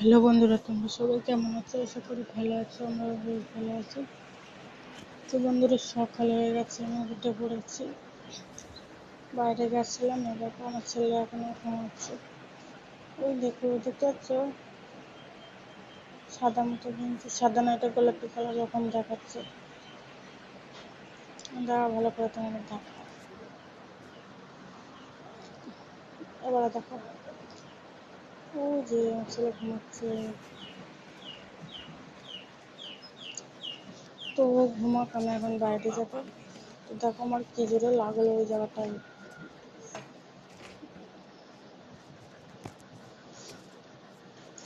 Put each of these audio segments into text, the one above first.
Hello বন্ধুরা, তোমরা সবাই কেমন আছো? আশা করি ভালো আছো আমরা বেশ ভালো আছি। তো বন্ধুরা, সকাল হয়ে গেছে, আমি উঠে পড়েছি। বাইরে গেছিলাম, এবার আমার ছেলে এখনও ঘুমাচ্ছে। ওই দেখো দেখতে পাচ্ছ সাদা মতো কিনছে সাদা না এটা গোলাপি কালার রকম দেখাচ্ছে। দেখা ভালো করে তোমাদের দেখা এবার দেখো ও যে ছেলে ঘুমাচ্ছে। তো ঘুমাক, আমি এখন বাইরে যাব। তো দেখো আমার কি জোরে লাগল ওই জায়গাটায়।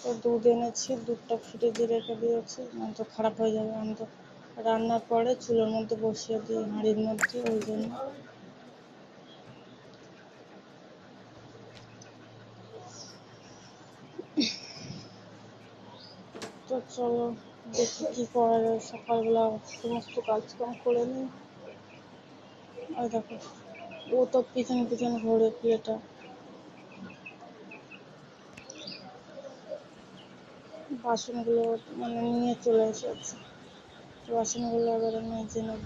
তো দুধ এনেছি, দুধটা ফ্রিজে রেখে দিয়েছি। তো খারাপ হয়ে যাবে, আমি তো রান্নার পরে চুলোর মধ্যে বসিয়ে দিই, হাঁড়ির মধ্যে, ওই জন্য তো চলো, দেখি কি করা যায়। সকালবেলা সমস্ত কাজকাম করে নিই। আর দেখো, ও তো পিছনে পিছনে ঘোরে প্লেটা বাসনগুলো মানে নিয়ে চলে এসেছে। বাসনগুলো এবারে মেজে নেব।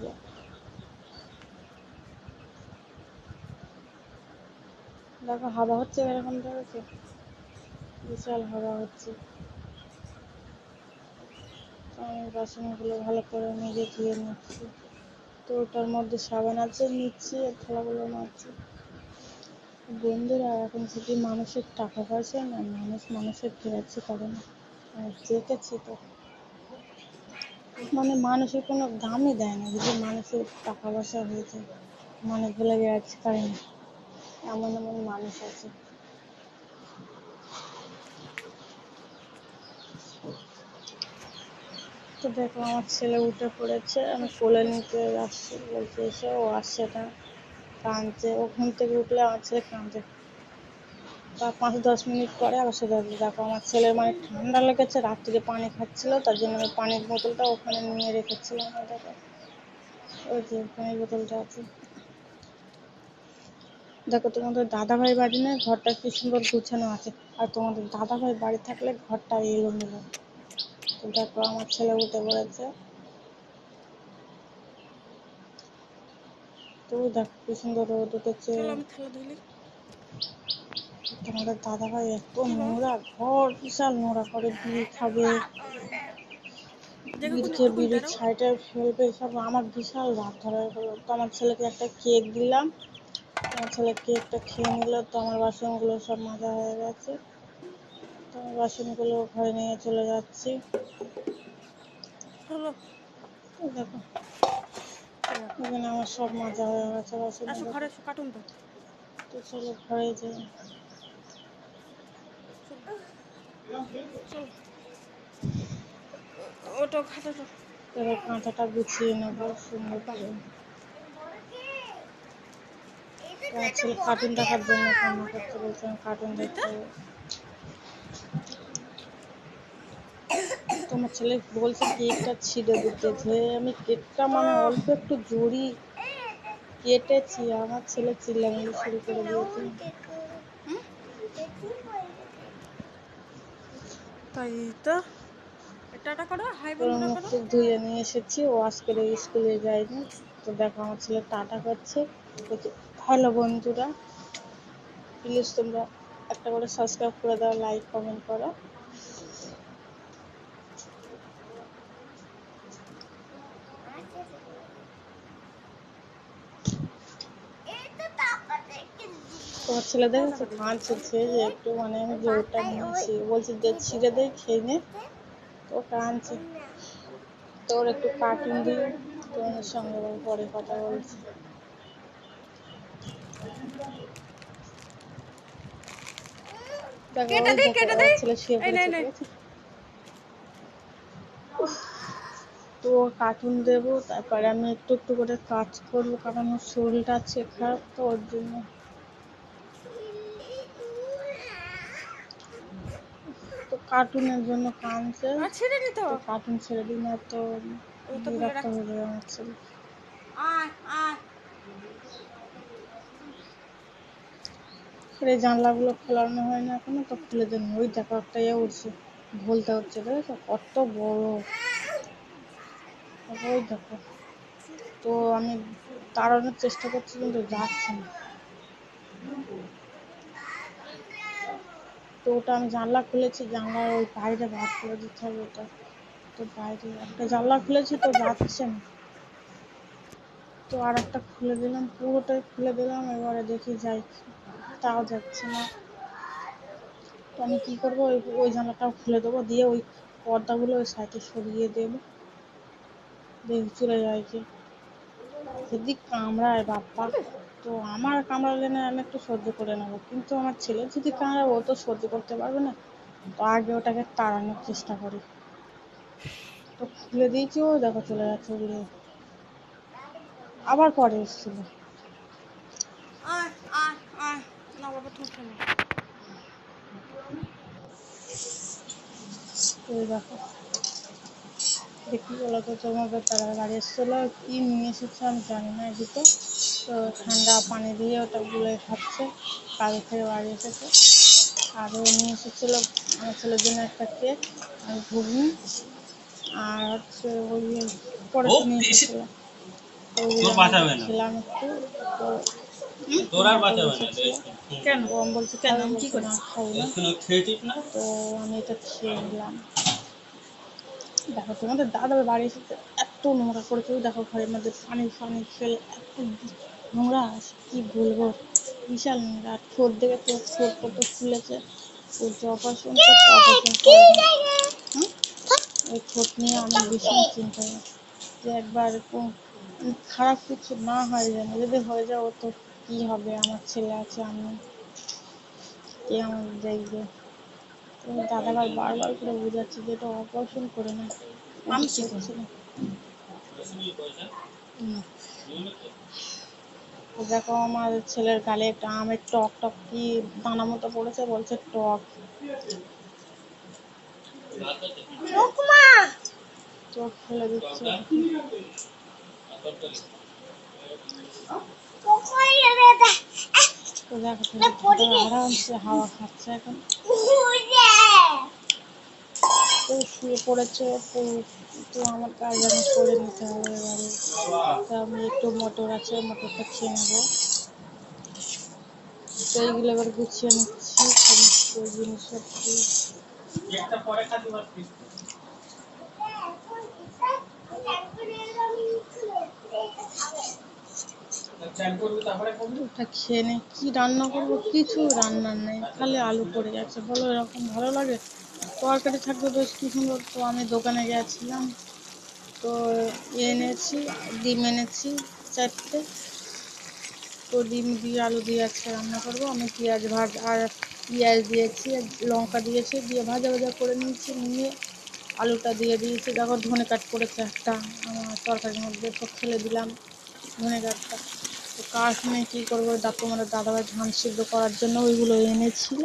দেখো, হাওয়া হচ্ছে এরকম দেখেছ বিশাল হাওয়া হচ্ছে। আমি বাসনগুলো ভালো করে মেজে ধুয়ে নিচ্ছি। তো ওটার মধ্যে সাবান আছে, নিচ্ছি, আর থালাগুলো মারছি। বন্ধুরা, এখন যদি মানুষের টাকা পয়সা না, মানুষ মানুষের ফেরাচ্ছি করে না আর দেখেছি তো। মানে মানুষের কোনো দামই দেয় না, যদি মানুষের টাকা পয়সা হয়েছে মানুষগুলো বেড়াচ্ছে পারে না এমন এমন মানুষ আছে। তো দেখো আমার ছেলে উঠে পড়েছে, আমি কোলে নিতে আসছি বলছে এসে, ও আসছে না, কাঁদছে। ওখান থেকে উঠলে আমার ছেলে কাঁদছে তা পাঁচ দশ মিনিট পরে আবার সে সেটা দেখো আমার ছেলের মানে ঠান্ডা লেগেছে রাত্রিরে পানি খাচ্ছিল, তার জন্য আমি পানির বোতলটা ওখানে নিয়ে রেখেছিলাম দেখো ওই যে পানির বোতলটা আছে। দেখো, তোমাদের দাদাভাই বাড়ি নেই ঘরটা কি সুন্দর গুছানো আছে, আর তোমাদের দাদাভাই বাড়ি থাকলে ঘরটা এলোমেলো। তো দেখো আমার ছেলে উঠে পড়েছে। তো দেখো কি সুন্দর রোদ উঠেছে। তোমাদের দাদা ভাই এত নোংরা ঘর বিশাল নোংরা করে বিড়ি খাবে। বিড়ি খেয়ে বিড়ির ছাইটা ফেলবে সব আমার বিশাল রাত ধরে তো আমার ছেলেকে একটা কেক দিলাম। আমার ছেলে কেকটা খেয়ে নিল তো আমার বাসনগুলো সব মাজা হয়ে গেছে। তো বাসনগুলো ঘরে নিয়ে চলে যাচ্ছি। দেখো। এখানে আমার সব মাজা হয়ে গেছে বাসন তো তো চলো ঘরে যাই। ওটা এবার কাঁথাটা গুছিয়ে নেব সুন্দর করে। ছেলে কার্টুন দেখার জন্য কান্না করতে বলছে কার্টুন দেখতে তোমার ছেলে বলছে কেকটা ছিঁড়ে দিতে যে আমি কেকটা মানে অল্প একটু জড়ি কেটেছি আমার ছেলে চিল্লামিল্লি শুরু করে দিয়েছে। তাই তো? টাটা করো হাই বন্ধুরা করো। টুক ধুয়ে নিয়ে এসেছি ও আজকে স্কুলে যায়নি। তো দেখো আমার ছেলে টাটা করছে। হ্যালো বন্ধুরা প্লিজ তোমরা একটা করে সাবস্ক্রাইব করে দাও লাইক কমেন্ট করো। তোমার ছেলে দেখেছ কাঁদছে যে একটু মানে আমি জোরটা নিয়েছি। বলছি যে ছিঁড়ে দেয় খেয়ে নে। তো কাঁদছে তোর একটু কার্টুন দিয়ে তোমাদের সঙ্গে পরে কথা বলছি। কেটে দে, কেটে দে। তো কার্টুন দেবো তারপরে আমি একটু একটু করে কাজ করব কারণ ওর শরীরটা আছে খারাপ তো ওর জন্য তো কার্টুনের জন্য কাঁদছে। ছেড়ে তো। কার্টুন ছেড়ে দিই না তো বিরক্ত হয়ে যাবে আমার ছেলে। এই জানলাগুলো খোলানো হয় না এখনও তো খুলে দেন। ওই দেখো একটা ইয়ে উঠছে ভুলতে হচ্ছে দেখেছ কত বড়। ওই দেখো। তো আমি তাড়ানোর চেষ্টা করছি কিন্তু যাচ্ছে না। তো ওটা আমি জানলা খুলেছি জানলার ওই বাইরে বার করে দিতে হবে ওটা। তো বাইরে একটা জানলা খুলেছি, তো যাচ্ছে না। তো আর একটা খুলে দিলাম, পুরোটাই খুলে দিলাম, এবারে দেখি যাই তাও যাচ্ছে না। তো আমি কী করব, ওই ওই জানলাটাও খুলে দেবো, দিয়ে ওই পর্দাগুলো ওই সাইডে সরিয়ে দেবো। দেখি চলে যায় কি যদি কামড়ায় বাপ্পা। তো আমার কামড়ালে না আমি একটু সহ্য করে নেব। কিন্তু আমার ছেলে যদি কামড়ায়, ও তো সহ্য করতে পারবে না। তো আগে ওটাকে তাড়ানোর চেষ্টা করি। তো খুলে দিয়েছি ও, দেখো চলে যাচ্ছে উড়ে আবার পরে এসেছিল। দেখো। দেখি বলো তো তোমাদের তারা গাড়ি এসেছিল, কি নিয়ে এসেছে আমি জানি না এদিকে। তো ঠান্ডা পানি দিয়ে ওটা গুলে খাচ্ছে কাজে থেকে বাড়ি এসেছে। আর ও নিয়ে এসেছিল আমার ছেলের জন্য একটা কেক আর ঘুগনি। আর হচ্ছে ওই পরে নিয়ে এসেছিল। খেলাম একটু তো কেন? বলছে কেন? কি তো আমি এটা খেয়ে নিলাম। দেখো তোমাদের দাদা বাড়ি এসেছে এত নোংরা করেছে। দেখো ঘরের মধ্যে পানি ফানি ফেলে এত নোংরা আছে কি বলব? বিশাল নোংরা। আর ঠোঁট দেখে তো ঠোঁট কত ফুলেছে। ও যে অপারেশন করতে অপারেশন ওই ঠোঁট নিয়ে আমি ভীষণ চিন্তা। করি যে একবার খারাপ কিছু না হয় যেন যদি হয়ে যায় ও তো কি হবে? আমার ছেলে আছে আমি কে আমার দেখবে? দাদাভাই বারবার করে বোঝাচ্ছে যে এটা অপারেশন করে না। আমি করছি? না। দেখো আমার ছেলের গালে একটা আমের টক টক কি দানা মতো পড়েছে বলছে টক। তো ফেলে দিচ্ছে। দেখো আরামসে হাওয়া খাচ্ছে এখন। তো শুয়ে পড়েছে, তো- আমার কাজ আমি করে নিতে হবে এবারে। তো আমি একটু মটর আছে, মটরটা খেয়ে নেব। তো এইগুলো এবার গুছিয়ে নিচ্ছি, সমস্ত জিনিসপত্র। খেয়ে নে। কি রান্না করব? কিছু রান্নার নেই, খালি আলু পড়ে যাচ্ছে বলো, এরকম ভালো লাগে? তরকারি থাকবে বেশ কি সুন্দর তো আমি দোকানে গেছিলাম। তো এনেছি, ডিম এনেছি চারটে। তো ডিম দিয়ে আলু দিয়ে আজকে রান্না করব। আমি পেঁয়াজ ভাজ আর পেঁয়াজ দিয়েছি, লঙ্কা দিয়েছি, দিয়ে ভাজা ভাজা করে নিয়েছি, নিয়ে আলুটা দিয়ে দিয়েছি। দেখো ধনে কাট করেছে একটা, আমার তরকারির মধ্যে সব ফেলে দিলাম ধনে কাটটা। তো কাঠ নিয়ে কী করব? তারপর মানে দাদাভাই ধান সিদ্ধ করার জন্য ওইগুলো এনেছিল।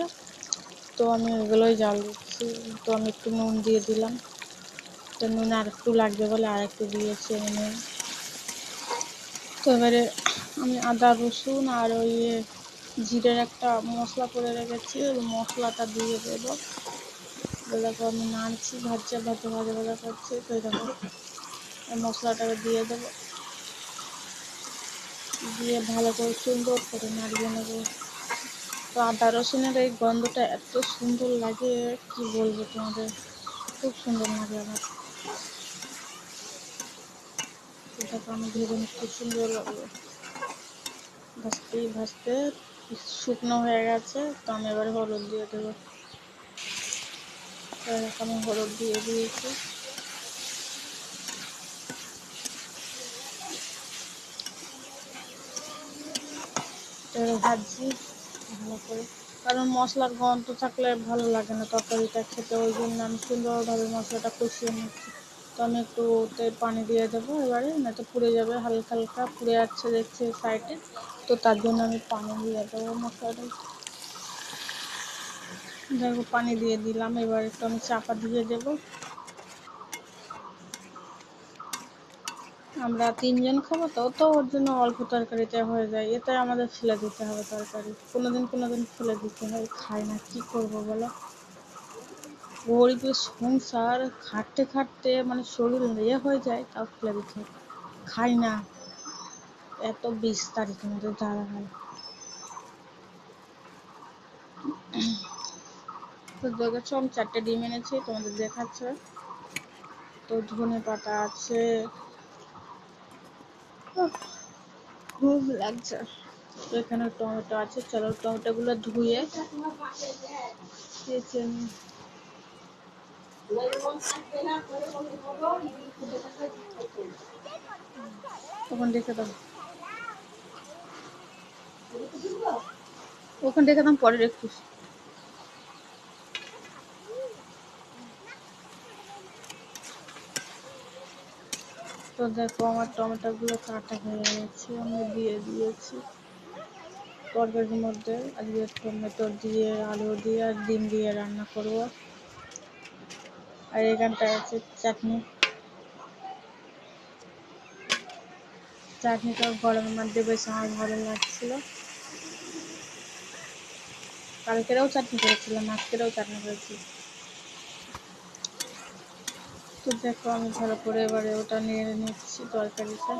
তো আমি ওইগুলোই জাল দিচ্ছি। তো আমি একটু নুন দিয়ে দিলাম। তো নুন আর একটু লাগবে বলে আর একটু দিয়েছি আমি নুন। তো এবারে আমি আদা, রসুন আর ওই জিরের একটা মশলা করে রেখেছি। ওই মশলাটা দিয়ে দেবো। দেখো আমি নাড়ছি ভাজা ভাজা ভাজা ভাজা করছি। তো দেখো মশলাটাকে দিয়ে দেবো। দিয়ে ভালো করে সুন্দর করে নাড়িয়ে নেব। তো আদা রসুনের এই গন্ধটা এত সুন্দর লাগে, কি বলব তোমাদের? খুব সুন্দর লাগে আমার। এটাকে আমি ভেবে নিচ্ছি সুন্দর লাগল। ভাজতে ভাজতে শুকনো হয়ে গেছে, তো আমি এবার হলুদ দিয়ে দেবো। আমি হলুদ দিয়ে দিয়েছি। ভাজছি। ভালো করে। কারণ মশলার গন্ধ থাকলে ভালো লাগে না তরকারিটা খেতে, ওই জন্য আমি সুন্দরভাবে মশলাটা কষিয়ে নিচ্ছি। তো আমি একটু ওতে পানি দিয়ে দেবো এবারে না তো পুড়ে যাবে, হালকা হালকা পুড়ে যাচ্ছে দেখছি সাইডে তো তার জন্য আমি পানি দিয়ে দেবো মশলাটা। দেখো, পানি দিয়ে দিলাম, এবার একটু আমি চাপা দিয়ে দেবো। আমরা তিনজন খাব তো তো ওর জন্য অল্প তরকারিতে হয়ে যায়। এতে আমাদের ফেলে দিতে হবে তরকারি। কোনোদিন কোনোদিন ফেলে দিতে হয়, খাই না, কি করব বলো? গরিবের সংসার খাটতে খাটতে মানে শরীর ইয়ে হয়ে যায়, তাও খুলে দিতে হয়। খাই না। এত বিস্তারিত তোমাদের দাদা ভাই তো দেখেছ, আমি চারটে ডিম এনেছি, তোমাদের দেখাচ্ছে। তো ধনে পাতা আছে খুব লাগছে। তো এখানে টমেটো আছে, চলো টমেটো গুলো ধুয়ে। ওখানে দাও। ওখানে রেখে দাম পরে রেখিস তো দেখো, আমার টমেটো গুলো কাটা হয়ে গেছে, আমি দিয়ে দিয়েছি। তরকারির মধ্যে আজকে টমেটো দিয়ে, আলু দিয়ে আর ডিম দিয়ে রান্না করব। আর এখানটায় আছে চাটনি। চাটনিটা গরমের মধ্যে বেশ আমার ভালো লাগছিল। কালকেরাও চাটনি করেছিলাম, আজকেরাও চাটনি করেছি। তো দেখো, আমি ভালো করে এবারে ওটা নিয়ে নিচ্ছি তরকারিটা।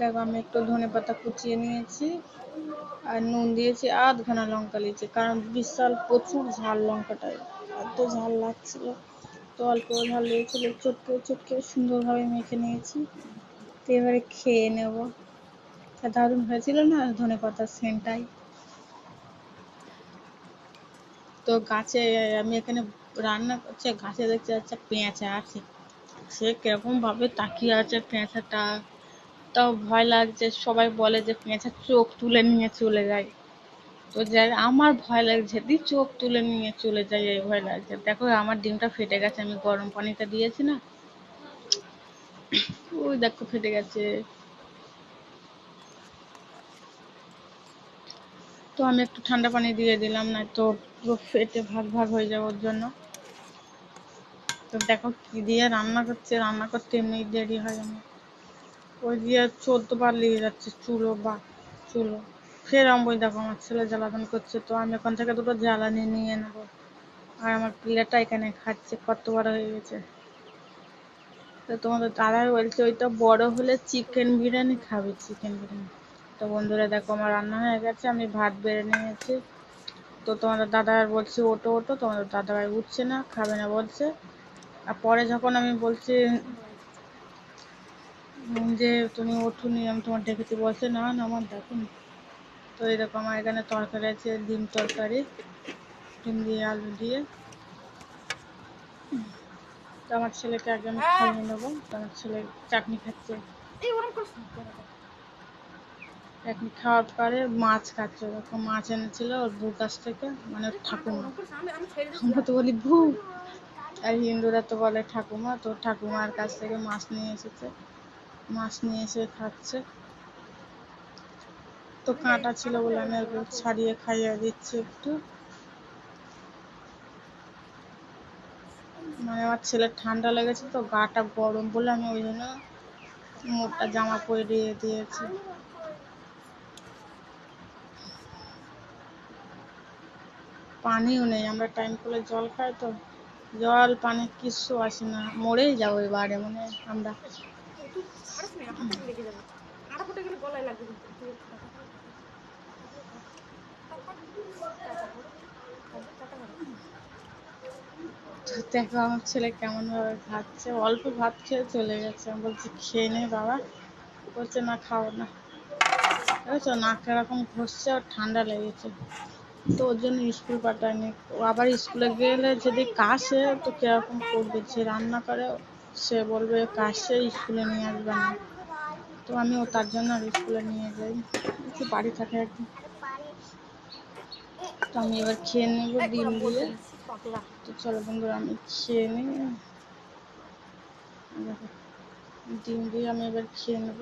দেখো, আমি একটু ধনে পাতা কুচিয়ে নিয়েছি আর নুন দিয়েছি, আধ ঘনা লঙ্কা নিয়েছি কারণ বিশাল প্রচুর ঝাল লঙ্কাটা, এত ঝাল লাগছিল। তো অল্প ঝাল দিয়েছিল চটকে চটকে সুন্দরভাবে মেখে নিয়েছি। তো এবারে খেয়ে নেব। দারুণ হয়েছিল না ধনে পাতার তো গাছে আমি এখানে রান্না করছি গাছে দেখছি আচ্ছা পেঁচা আছে। সে ভাবে তাকিয়ে আছে পেঁচাটা তাও ভয় লাগছে, সবাই বলে যে পেঁচা চোখ তুলে নিয়ে চলে যায়। তো যাই আমার ভয় লাগছে, দি চোখ তুলে নিয়ে চলে যায়, এই ভয় লাগছে। দেখো, আমার ডিমটা ফেটে গেছে, আমি গরম পানিটা দিয়েছি না। ওই দেখো, ফেটে গেছে। তো আমি একটু ঠান্ডা পানি দিয়ে দিলাম না তো পুরো ফেটে ভাগ ভাগ হয়ে যাবে ওর জন্য। তো দেখো কি দিয়ে রান্না করছে, রান্না করতে এমনি দেরি হয় আমার। ওই দিয়ে চোদ্দ বার লেগে যাচ্ছে, চুলো বা চুলো। ফের আমি দেখো আমার ছেলে জ্বালাতন করছে, তো আমি ওখান থেকে দুটো জ্বালানি নিয়ে নেব। আর আমার প্লেটটা এখানে খাচ্ছে, কত বড় হয়ে গেছে। তো তোমাদের দাদাই বলছে, ওইটা বড় হলে চিকেন বিরিয়ানি খাবে, চিকেন বিরিয়ানি। তো বন্ধুরা দেখো আমার রান্না হয়ে গেছে, আমি ভাত বেড়ে নিয়েছি। তো তোমাদের দাদা বলছে ওটো ওটো তোমাদের দাদা ভাই উঠছে না, খাবে না বলছে। আর পরে যখন আমি বলছি যে তুমি ওঠুনি, আমি তোমার ডেকেছি। বলছে, না না, আমার দেখুন তো এরকম আমার এখানে তরকারি আছে, ডিম তরকারি, ডিম দিয়ে আলু দিয়ে। তো আমার ছেলেকে আগে আমি খাইয়ে নেব আমার ছেলে চাটনি খাচ্ছে। চাটনি খাওয়ার পরে মাছ খাচ্ছে ওরকম মাছ এনেছিল ওর বউ কাছ থেকে মানে ঠাকুমা। আমরা তো বলি ভু আর হিন্দুরা তো বলে ঠাকুমা, তো ঠাকুমার কাছ থেকে মাছ নিয়ে এসেছে। মাছ নিয়ে এসে খাচ্ছে। তো কাঁটা ছিল বলে আমি ছাড়িয়ে খাইয়ে দিচ্ছি একটু। মানে আমার ছেলের ঠান্ডা লেগেছে তো, গাটা গরম বলে আমি ওই জন্য মোটা জামা পরিয়ে দিয়েছি। পানিও নেই, আমরা টাইম করে জল খাই তো। জল, পানি কিচ্ছু আসে না, মরেই যাব এবারে মানে আমরা। দেখো আমার ছেলে কেমন ভাবে খাচ্ছে, অল্প ভাত খেয়ে চলে গেছে। আমি বলছি, খেয়ে নে বাবা। বলছে, না খাও না। বুঝেছ নাক এরকম ঘষছে, আর ঠান্ডা লেগেছে। তো ওর জন্য স্কুল পাঠায়নি। আবার স্কুলে গেলে যদি কাশে, তো কীরকম করবে? যে রান্না করে, সে বলবে কাশে স্কুলে নিয়ে আসবে না। তো আমি ও তার জন্য আর স্কুলে নিয়ে যাই। একটু বাড়ি থাকে আর কি। তো আমি এবার খেয়ে নেব ডিম দিয়ে। তো চলো বন্ধুরা, আমি খেয়ে নিই। ডিম দিয়ে আমি এবার খেয়ে নেব।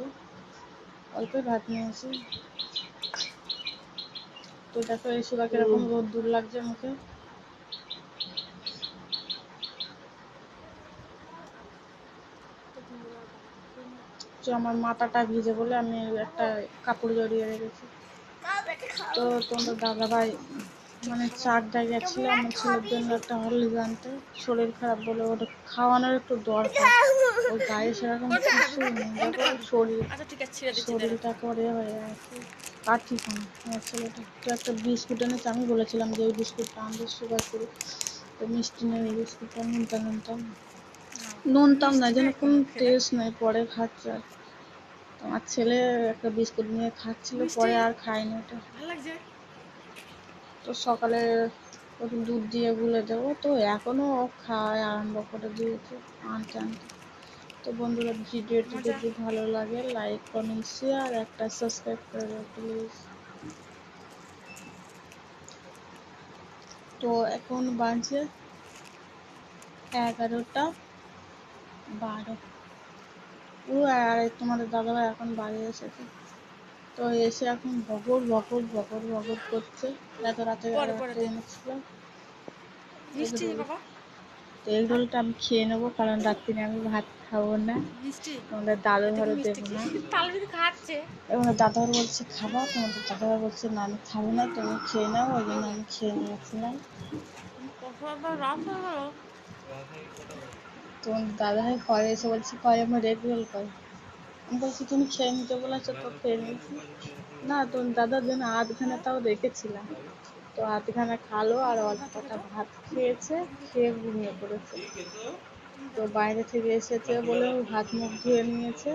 অল্প ভাত নিয়েছি। তো দেখো এই সুরা কীরকম রোদ দূর লাগছে মুখে। আমার মাথাটা ভিজে বলে আমি একটা কাপড় জড়িয়ে রেখেছি। তো তোমাদের দাদা ভাই মানে চাকদা গেছিল আমার ছেলের জন্য একটা হরলিক্স আনতে। শরীর খারাপ বলে ওটা খাওয়ানোর একটু দরকার। ওর গায়ে সেরকম শরীর আচ্ছা শরীরটা করে হয়ে আছে। আর ঠিকানা আমার ছেলেটা একটা বিস্কুট এনেছে আমি বলেছিলাম যে ওই বিস্কুটটা আনতে সুগার করি। তো মিষ্টি নেই এই বিস্কুটটা নুনটা নুনটা। নুনতাম না যেন কোনো টেস্ট নেই পরে খাচ্ছে আর। আমার ছেলে একটা বিস্কুট নিয়ে খাচ্ছিল পরে আর খায়নি ওটা। তো সকালে ওকে দুধ দিয়ে গুলে দেবো তো এখনও খাওয়ায় আরম্ভ করে দিয়েছে আনতে আনতে। তো বন্ধুরা ভিডিওটি। যদি ভালো লাগে লাইক কমেন্ট শেয়ার একটা সাবস্ক্রাইব করে প্লিজ তো এখন বাজে এগারোটা বারো। ও আর তোমাদের দাদাভাই এখন বাড়ি এসেছে। তো এসে এখন বকর বকর বকর বকর করছে। এত রাতে। এনেছিলাম। তো এই আমি খেয়ে নেব কারণ রাত্রিরে আমি ভাত খাব না। তোমাদের দাদু ঘরে দেবো না। তাহলে যদি খাচ্ছে। এবং দাদার বলছে খাবা? তোমাদের দাদাভাই বলছে না আমি খাব না তুমি খেয়ে নাও। ওই জন্য আমি খেয়ে নিয়েছিলাম। তোমার দাদাভাই ঘরে এসে বলছে কয় আমার রেড রোল কয়। আমি বলছি তুমি খেয়ে নিতে বলেছ তো খেয়ে নিয়েছি। না তোমার দাদার জন্য আধখানা তাও রেখেছিলাম। তো আধখানা খালো আর অল্প কটা ভাত খেয়েছে খেয়ে ঘুমিয়ে পড়েছে। তো বাইরে থেকে এসেছে বলে হাত মুখ ধুয়ে নিয়েছে।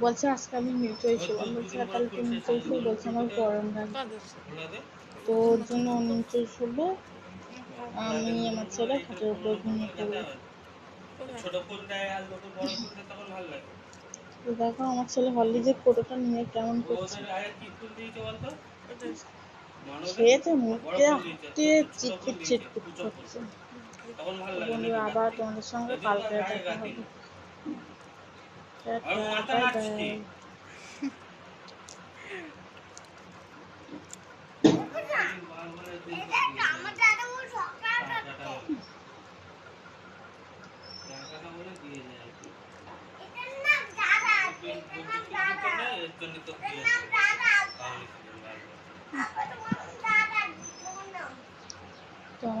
বলছে, আজকে আমি নিচেই শুলাম বলছে "আর তাহলে তুমি নিচেই শুই বলছে, আমার গরম লাগে তো ওর জন্য ও নিচেই শুবে। আমি আমার ছেলে খাটের উপরে ঘুমিয়ে তো দেখো, আমার ছেলে হলিজের কোটোটা নিয়ে কেমন করছে। খেয়েছে মুখে হাতে চিটকুট চিটকুট করছে। তখন তো লাগে বন্ধুরা আবার তোমাদের সঙ্গে কালকে দেখা হবে। মাথা টাটা, নাড়ছিস কি? bye. এর জন্য তো তাহলে তো আমার